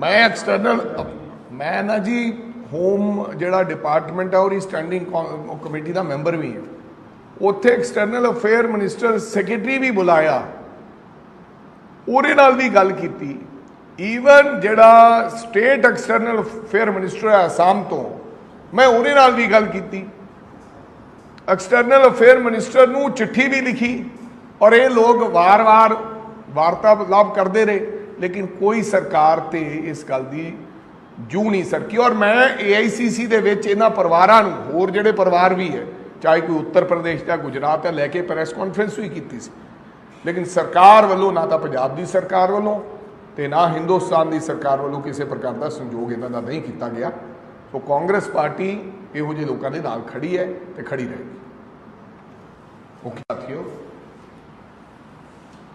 ਮੈਂ ਐਕਸਟਰਨਲ ਮੈਂ ਨਾ ਜੀ ਹੋਮ ਜਿਹੜਾ ਡਿਪਾਰਟਮੈਂਟ ਆ ਉਹਦੀ ਸਟੈਂਡਿੰਗ ਕਮੇਟੀ ਦਾ ਮੈਂਬਰ ਵੀ ਹਾਂ। ਉੱਥੇ ਐਕਸਟਰਨਲ ਅਫੇਅਰ ਮਿਨਿਸਟਰ ਸੈਕਟਰੀ ਵੀ ਬੁਲਾਇਆ। ਉਹਦੇ ਨਾਲ ਵੀ ਗੱਲ ਕੀਤੀ। ਈਵਨ ਜਿਹੜਾ ਸਟੇਟ ਐਕਸਟਰਨਲ ਅਫੇਅਰ ਮਿਨਿਸਟਰ ਹੈ ਅਸਾਮ ਤੋਂ, ਮੈਂ ਉਹਦੇ ਨਾਲ ਵੀ ਗੱਲ ਕੀਤੀ। ਐਕਸਟਰਨਲ ਅਫੇਅਰ ਮਿਨਿਸਟਰ ਨੂੰ ਚਿੱਠੀ ਵੀ ਲਿਖੀ, ਔਰ ਇਹ ਲੋਕ ਵਾਰ-ਵਾਰ ਵਾਰਤਾਲਾਪ ਕਰਦੇ ਰਹੇ। ਲੇਕਿਨ ਕੋਈ ਸਰਕਾਰ ਤੇ ਇਸ ਗੱਲ ਦੀ ਜੂ ਨਹੀਂ ਸਰਕੀ। ਔਰ ਮੈਂ AICC ਦੇ ਵਿੱਚ ਇਹਨਾਂ ਪਰਿਵਾਰਾਂ ਨੂੰ, ਹੋਰ ਜਿਹੜੇ ਪਰਿਵਾਰ ਵੀ ਹੈ, ਚਾਹੇ ਕੋਈ ਉੱਤਰ ਪ੍ਰਦੇਸ਼ ਦਾ ਗੁਜਰਾਤ ਦਾ ਲੈ ਕੇ ਪ੍ਰੈਸ ਕਾਨਫਰੰਸ ਵੀ ਕੀਤੀ ਸੀ। ਲੇਕਿਨ ਸਰਕਾਰ ਵੱਲੋਂ ਨਾ ਤਾਂ ਪੰਜਾਬ ਦੀ ਸਰਕਾਰ ਵੱਲੋਂ ਤੇ ਨਾ ਹਿੰਦੁਸਤਾਨ ਦੀ ਸਰਕਾਰ ਵੱਲੋਂ ਕਿਸੇ ਪ੍ਰਕਾਰ ਦਾ ਸੰਯੋਗ ਇਹਨਾਂ ਦਾ ਨਹੀਂ ਕੀਤਾ ਗਿਆ। ਸੋ ਕਾਂਗਰਸ ਪਾਰਟੀ ਇਹੋ ਜਿਹੇ ਲੋਕਾਂ ਦੇ ਨਾਲ ਖੜੀ ਹੈ ਤੇ ਖੜੀ ਰਹੇਗੀ। ਓਕੇ ਸਾਥੀਓ,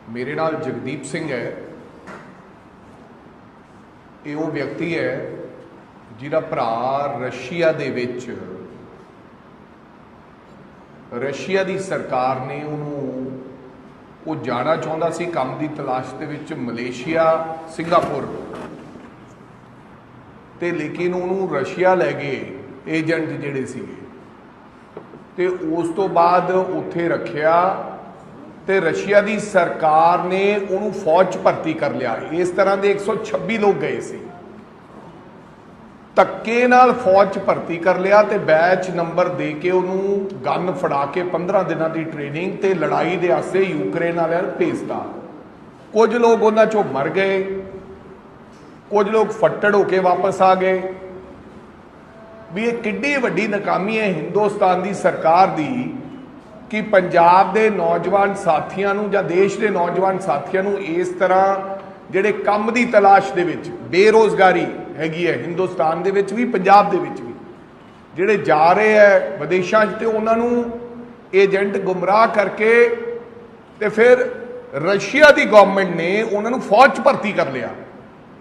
ਮੇਰੇ ਨਾਲ ਜਗਦੀਪ ਸਿੰਘ ਹੈ। ਇਹ ਉਹ ਵਿਅਕਤੀ ਹੈ ਜਿਹਦਾ ਭਰਾ ਰਸ਼ੀਆ ਦੇ ਵਿੱਚ ਰਸ਼ੀਆ ਦੀ ਸਰਕਾਰ ਨੇ ਉਹਨੂੰ, ਉਹ ਜਾਣਾ ਚਾਹੁੰਦਾ ਸੀ ਕੰਮ ਦੀ ਤਲਾਸ਼ ਦੇ ਵਿੱਚ ਮਲੇਸ਼ੀਆ, ਸਿੰਗਾਪੁਰ। ਤੇ ਲੇਕਿਨ ਉਹਨੂੰ ਰਸ਼ੀਆ ਲੈ ਗਏ ਏਜੰਟ ਜਿਹੜੇ ਸੀਗੇ। ਤੇ ਉਸ ਤੋਂ ਬਾਅਦ ਉੱਥੇ ਰੱਖਿਆ ਤੇ ਰਸ਼ੀਆ ਦੀ ਸਰਕਾਰ ਨੇ ਉਹਨੂੰ ਫੌਜ 'ਚ ਭਰਤੀ ਕਰ ਲਿਆ। ਇਸ ਤਰ੍ਹਾਂ ਦੇ 126 ਲੋਕ ਗਏ ਸੀ। ਧੱਕੇ ਨਾਲ ਫੌਜ 'ਚ ਭਰਤੀ ਕਰ ਲਿਆ ਤੇ ਬੈਚ ਨੰਬਰ ਦੇ ਕੇ ਉਹਨੂੰ ਗਨ ਫੜਾ ਕੇ 15 ਦਿਨਾਂ ਦੀ ਟ੍ਰੇਨਿੰਗ ਤੇ ਲੜਾਈ ਦੇ ਆਸੇ ਯੂਕਰੇਨ ਵਾਲਿਆਂ ਨੂੰ ਭੇਜਤਾ। ਕੁਝ ਲੋਕ ਉਹਨਾਂ 'ਚੋਂ ਮਰ ਗਏ। ਕੁਝ ਲੋਕ ਫੱਟੜ ਹੋ ਕੇ ਵਾਪਸ ਆ ਗਏ। ਵੀ ਇਹ ਕਿੱਡੀ ਵੱਡੀ ਨਾਕਾਮੀ ਹੈ ਹਿੰਦੁਸਤਾਨ ਦੀ ਸਰਕਾਰ ਦੀ। ਕਿ ਪੰਜਾਬ ਦੇ ਨੌਜਵਾਨ ਸਾਥੀਆਂ ਨੂੰ ਜਾਂ ਦੇਸ਼ ਦੇ ਨੌਜਵਾਨ ਸਾਥੀਆਂ ਨੂੰ ਇਸ ਤਰ੍ਹਾਂ ਜਿਹੜੇ ਕੰਮ ਦੀ ਤਲਾਸ਼ ਦੇ ਵਿੱਚ ਬੇਰੋਜ਼ਗਾਰੀ ਹੈਗੀ ਹੈ, ਹਿੰਦੁਸਤਾਨ ਦੇ ਵਿੱਚ ਵੀ, ਪੰਜਾਬ ਦੇ ਵਿੱਚ ਵੀ, ਜਿਹੜੇ ਜਾ ਰਹੇ ਹੈ ਵਿਦੇਸ਼ਾਂ 'ਚ ਤੇ ਉਹਨਾਂ ਨੂੰ ਏਜੰਟ ਗੁੰਮਰਾਹ ਕਰਕੇ ਤੇ ਫਿਰ ਰਸ਼ੀਆ ਦੀ ਗਵਰਨਮੈਂਟ ਨੇ ਉਹਨਾਂ ਨੂੰ ਫੌਜ 'ਚ ਭਰਤੀ ਕਰ ਲਿਆ।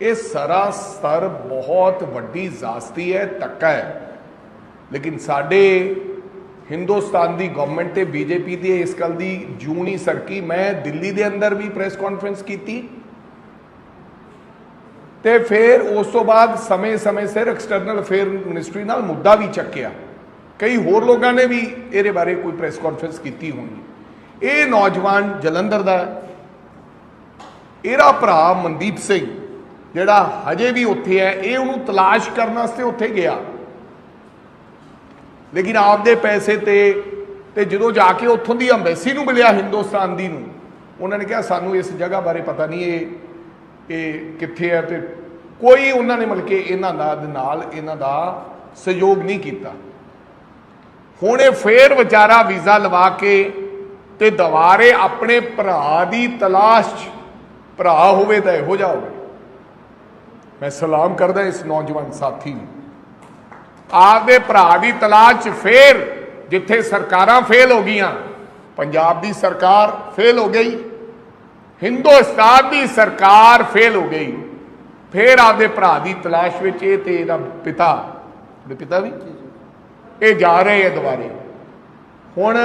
ਇਹ ਸਰਾਸਰ ਬਹੁਤ ਵੱਡੀ ਜ਼ਾਸਤੀ ਹੈ ਧੱਕਾ ਹੈ। ਲੇਕਿਨ ਸਾਡੇ ਹਿੰਦੁਸਤਾਨ ਦੀ ਗਵਰਨਮੈਂਟ ਤੇ ਬੀਜੇਪੀ ਦੀ ਇਸ ਗੱਲ ਦੀ ਜੂ ਨਹੀਂ ਸਰਕੀ। ਮੈਂ ਦਿੱਲੀ ਦੇ ਅੰਦਰ ਵੀ ਪ੍ਰੈਸ ਕਾਨਫਰੰਸ ਕੀਤੀ। ਤੇ ਫਿਰ ਉਸ ਤੋਂ ਬਾਅਦ ਸਮੇਂ-ਸਮੇਂ ਸਿਰ ਐਕਸਟਰਨਲ ਅਫੇਅਰ ਮਿਨਿਸਟਰੀ ਨਾਲ ਮੁੱਦਾ ਵੀ ਚੱਕਿਆ। ਕਈ ਹੋਰ ਲੋਕਾਂ ਨੇ ਵੀ ਇਹਦੇ ਬਾਰੇ ਕੋਈ ਪ੍ਰੈਸ ਕਾਨਫਰੰਸ ਕੀਤੀ ਹੋਣੀ। ਇਹ ਨੌਜਵਾਨ ਜਲੰਧਰ ਦਾ ਇਹਦਾ ਭਰਾ ਮਨਦੀਪ ਸਿੰਘ, ਜਿਹੜਾ ਹਜੇ ਵੀ ਉੱਥੇ ਹੈ, ਇਹ ਉਹਨੂੰ ਤਲਾਸ਼ ਕਰਨ ਵਾਸਤੇ ਉੱਥੇ ਗਿਆ। ਲੇਕਿਨ ਆਪਦੇ ਪੈਸੇ ਤੇ ਤੇ ਜਦੋਂ ਜਾ ਕੇ ਉੱਥੋਂ ਦੀ ਅੰਬੈਸੀ ਨੂੰ ਮਿਲਿਆ ਹਿੰਦੁਸਤਾਨ ਦੀ ਨੂੰ, ਉਹਨਾਂ ਨੇ ਕਿਹਾ, ਸਾਨੂੰ ਇਸ ਜਗ੍ਹਾ ਬਾਰੇ ਪਤਾ ਨਹੀਂ ਇਹ ਇਹ ਕਿੱਥੇ ਹੈ? ਤੇ ਕੋਈ ਉਹਨਾਂ ਨੇ ਮਿਲ ਕੇ ਇਹਨਾਂ ਦਾ ਨਾਲ ਇਹਨਾਂ ਦਾ ਸਹਿਯੋਗ ਨਹੀਂ ਕੀਤਾ। ਹੁਣ ਇਹ ਫੇਰ ਵਿਚਾਰਾ ਵੀਜ਼ਾ ਲਵਾ ਕੇ ਤੇ ਦੁਬਾਰੇ ਆਪਣੇ ਭਰਾ ਦੀ ਤਲਾਸ਼ 'ਚ ਭਰਾ ਹੋਵੇ ਤਾਂ ਇਹੋ ਜਿਹਾ ਹੋਵੇ। ਮੈਂ ਸਲਾਮ ਕਰਦਾ ਇਸ ਨੌਜਵਾਨ ਸਾਥੀ ਨੂੰ। ਆਪਦੇ ਭਰਾ ਦੀ ਤਲਾਸ਼ 'ਚ ਫੇਰ ਜਿੱਥੇ ਸਰਕਾਰਾਂ ਫੇਲ ਹੋ ਗਈਆਂ ਪੰਜਾਬ ਦੀ ਸਰਕਾਰ ਫੇਲ ਹੋ ਗਈ ਹਿੰਦੁਸਤਾਨ ਦੀ ਸਰਕਾਰ ਫੇਲ ਹੋ ਗਈ ਫੇਰ ਆਪਦੇ ਭਰਾ ਦੀ ਤਲਾਸ਼ ਵਿੱਚ ਇਹ ਤੇ ਇਹਦਾ ਪਿਤਾ ਉਹਦੇ ਪਿਤਾ ਵੀ? ਇਹ ਜਾ ਰਹੇ ਆ ਦੁਬਾਰੇ। ਹੁਣ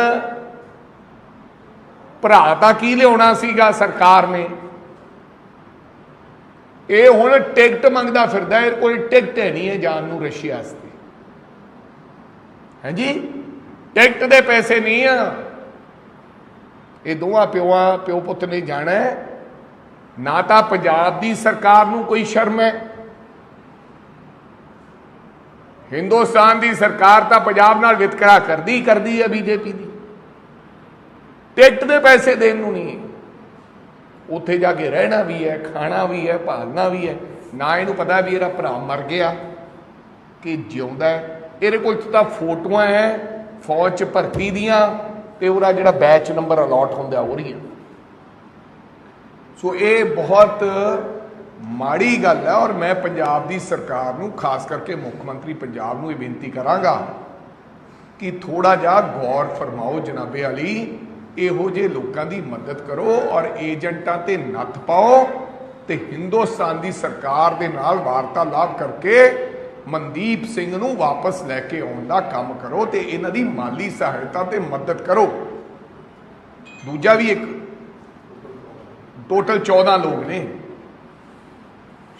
ਭਰਾ ਤਾਂ ਕੀ ਲਿਆਉਣਾ ਸੀਗਾ ਸਰਕਾਰ ਨੇ? ਇਹ ਹੁਣ ਟਿਕਟ ਮੰਗਦਾ ਫਿਰਦਾ ਇਹ ਕੋਈ ਟਿਕਟ ਹੈ ਨਹੀਂ ਹੈ ਜਾਣ ਨੂੰ ਰਸ਼ੀਆ ਵਾਸਤੇ। ਹਾਂਜੀ? ਟਿਕਟ ਦੇ ਪੈਸੇ ਨਹੀਂ ਆ। ਇਹ ਦੋਵਾਂ ਪਿਓਆਂ, ਪਿਓ ਪੁੱਤ ਨੇ ਜਾਣਾ ਨਾ ਤਾਂ ਪੰਜਾਬ ਦੀ ਸਰਕਾਰ ਨੂੰ ਕੋਈ ਸ਼ਰਮ ਹੈ। ਹਿੰਦੁਸਤਾਨ ਦੀ ਸਰਕਾਰ ਤਾਂ ਪੰਜਾਬ ਨਾਲ ਵਿਤਕਰਾ ਕਰਦੀ ਕਰਦੀ ਹੈ ਬੀਜੇਪੀ ਦੀ। ਟਿਕਟ ਦੇ ਪੈਸੇ ਦੇਣ ਨੂੰ ਨਹੀਂ ਉੱਥੇ ਜਾ ਕੇ ਰਹਿਣਾ ਵੀ ਹੈ, ਖਾਣਾ ਵੀ ਹੈ, ਭਾਲਣਾ ਵੀ ਹੈ। ਨਾ ਇਹਨੂੰ ਪਤਾ ਵੀ ਇਹਦਾ ਭਰਾ ਮਰ ਗਿਆ ਕਿ ਜਿਉਂਦਾ ਹੈ। ਇਹਦੇ ਕੋਲ ਤਾਂ ਫੋਟੋਆਂ ਹੈ ਫੌਜ ਚ ਭਰਤੀ ਦੀਆਂ ਤੇ ਉਹਦਾ ਜਿਹੜਾ ਬੈਚ ਨੰਬਰ ਅਲਾਟ ਹੁੰਦਾ ਉਹ ਰਹੀ ਸੋ ਇਹ ਬਹੁਤ ਮਾੜੀ ਗੱਲ ਹੈ ਔਰ ਮੈਂ ਪੰਜਾਬ ਦੀ ਸਰਕਾਰ ਨੂੰ, ਖਾਸ ਕਰਕੇ ਮੁੱਖ ਮੰਤਰੀ ਪੰਜਾਬ ਨੂੰ ਇਹ ਬੇਨਤੀ ਕਰਾਂਗਾ ਕਿ ਥੋੜਾ ਜਿਹਾ ਗੌਰ ਫਰਮਾਓ ਜਨਾਬੇ ਅਲੀ ਇਹੋ ਜਿਹੇ ਲੋਕਾਂ ਦੀ ਮਦਦ ਕਰੋ ਔਰ ਏਜੰਟਾਂ ਤੇ ਨੱਥ ਪਾਓ ਤੇ ਹਿੰਦੁਸਤਾਨ ਦੀ ਸਰਕਾਰ ਦੇ ਨਾਲ ਵਾਰਤਾਲਾਪ ਕਰਕੇ ਮਨਦੀਪ ਸਿੰਘ ਨੂੰ ਵਾਪਸ ਲੈ ਕੇ ਆਉਣ ਦਾ ਕੰਮ ਕਰੋ ਤੇ ਇਹਨਾਂ ਦੀ ਮਾਲੀ ਸਹਾਇਤਾ ਤੇ ਮਦਦ ਕਰੋ। ਦੂਜਾ ਵੀ ਇੱਕ ਟੋਟਲ 14 ਲੋਕ ਨੇ।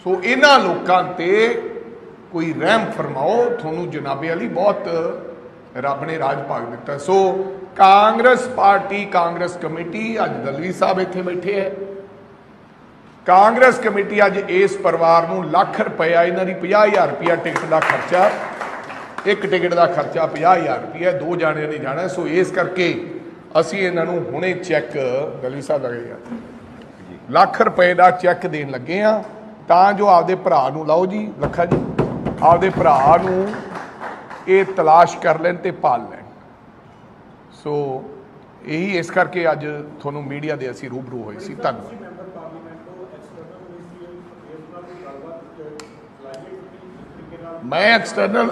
ਸੋ ਇਹਨਾਂ ਲੋਕਾਂ ਤੇ ਕੋਈ ਰਹਿਮ ਫਰਮਾਓ, ਤੁਹਾਨੂੰ ਜਨਾਬੇ ਵਾਲੀ ਬਹੁਤ ਰੱਬ ਨੇ ਰਾਜ ਭਾਗ ਦਿੱਤਾ। So Congress party, Congress committee ਅੱਜ ਦਲਵੀ ਸਾਹਿਬ ਇੱਥੇ ਬੈਠੇ ਹੈ। ਕਾਂਗਰਸ ਕਮੇਟੀ ਅੱਜ ਇਸ ਪਰਿਵਾਰ ਨੂੰ ਲੱਖ ਰੁਪਇਆ ਇਹਨਾਂ ਦੀ 50000 ਰੁਪਇਆ ਟਿਕਟ ਦਾ ਖਰਚਾ, ਇੱਕ ਟਿਕਟ ਦਾ ਖਰਚਾ 50000 ਰੁਪਇਆ ਦੋ ਜਾਣਿਆਂ ਨੇ ਜਾਣਾ ਸੋ ਇਸ ਕਰਕੇ ਅਸੀਂ ਇਹਨਾਂ ਨੂੰ ਹੁਣੇ ਚੈੱਕ ਦਲਵੀ ਸਾਹਿਬ ਲੱਗੇਗਾ ਲੱਖ ਰੁਪਏ ਦਾ ਚੈੱਕ ਦੇਣ ਲੱਗੇ ਆ ਤਾਂ ਜੋ ਆਪਦੇ ਭਰਾ ਨੂੰ, ਲਾਓ ਜੀ, ਲੱਖਾ ਜੀ, ਆਪਦੇ ਭਰਾ ਨੂੰ ਇਹ ਤਲਾਸ਼ ਕਰ ਲੈਣ ਤੇ ਪਾਲ ਲੈਣ। ਸੋ ਇਹੀ ਇਸ ਕਰਕੇ ਅੱਜ ਤੁਹਾਨੂੰ ਮੀਡੀਆ ਦੇ ਅਸੀਂ ਰੂਬਰੂ ਹੋਏ ਸੀ। ਧੰਨਵਾਦ ਮੈਂਬਰ ਪਾਰਲੀਮੈਂਟ ਤੋਂ ਐਕਸਟਰਨਲ ਮਿਨਿਸਟਰੀਅਲ ਅਫੇਅਰਸ ਨਾਲ ਕੋਈ ਗੱਲਬਾਤ ਚਲਾਈਏ ਕਿਸ ਤਰੀਕੇ ਨਾਲ ਮੈਂ ਐਕਸਟਰਨਲ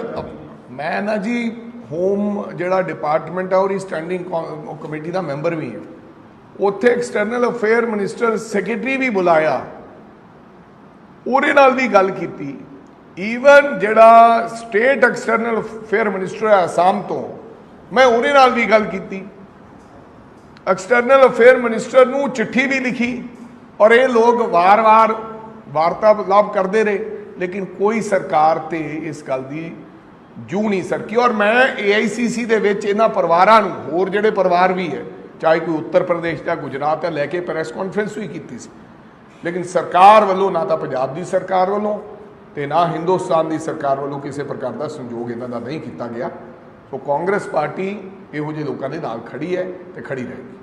ਮੈਂ ਨਾ ਜੀ ਹੋਮ ਜਿਹੜਾ ਡਿਪਾਰਟਮੈਂਟ ਆ ਉਹਦੀ ਸਟੈਂਡਿੰਗ ਕਮੇਟੀ ਦਾ ਮੈਂਬਰ ਵੀ ਹਾਂ। ਉੱਥੇ ਐਕਸਟਰਨਲ ਅਫੇਅਰ ਮਿਨਿਸਟਰ ਸੈਕਟਰੀ ਵੀ ਬੁਲਾਇਆ। ਉਹਦੇ ਨਾਲ ਵੀ ਗੱਲ ਕੀਤੀ। ਈਵਨ ਜਿਹੜਾ ਸਟੇਟ ਐਕਸਟਰਨਲ ਅਫੇਅਰ ਮਿਨਿਸਟਰ ਹੈ ਅਸਾਮ ਤੋਂ, ਮੈਂ ਉਹਦੇ ਨਾਲ ਵੀ ਗੱਲ ਕੀਤੀ। ਐਕਸਟਰਨਲ ਅਫੇਅਰ ਮਿਨਿਸਟਰ ਨੂੰ ਚਿੱਠੀ ਵੀ ਲਿਖੀ, ਔਰ ਇਹ ਲੋਕ ਵਾਰ-ਵਾਰ ਵਾਰਤਾਲਾਪ ਕਰਦੇ ਰਹੇ। ਲੇਕਿਨ ਕੋਈ ਸਰਕਾਰ ਤੇ ਇਸ ਗੱਲ ਦੀ ਜੂ ਨਹੀਂ ਸਰਕੀ। ਔਰ ਮੈਂ AICC ਦੇ ਵਿੱਚ ਇਹਨਾਂ ਪਰਿਵਾਰਾਂ ਨੂੰ, ਹੋਰ ਜਿਹੜੇ ਪਰਿਵਾਰ ਵੀ ਹੈ, ਚਾਹੇ ਕੋਈ ਉੱਤਰ ਪ੍ਰਦੇਸ਼ ਦਾ ਗੁਜਰਾਤ ਦਾ ਲੈ ਕੇ ਪ੍ਰੈਸ ਕਾਨਫਰੰਸ ਵੀ ਕੀਤੀ ਸੀ। ਲੇਕਿਨ ਸਰਕਾਰ ਵੱਲੋਂ ਨਾ ਤਾਂ ਪੰਜਾਬ ਦੀ ਸਰਕਾਰ ਵੱਲੋਂ ਤੇ ਨਾ ਹਿੰਦੁਸਤਾਨ ਦੀ ਸਰਕਾਰ ਵੱਲੋਂ ਕਿਸੇ ਪ੍ਰਕਾਰ ਦਾ ਸੰਯੋਗ ਇਹਨਾਂ ਦਾ ਨਹੀਂ ਕੀਤਾ ਗਿਆ। ਸੋ ਕਾਂਗਰਸ ਪਾਰਟੀ ਇਹੋ ਜਿਹੇ ਲੋਕਾਂ ਦੇ ਨਾਲ ਖੜੀ ਹੈ ਤੇ ਖੜੀ ਰਹੇਗੀ।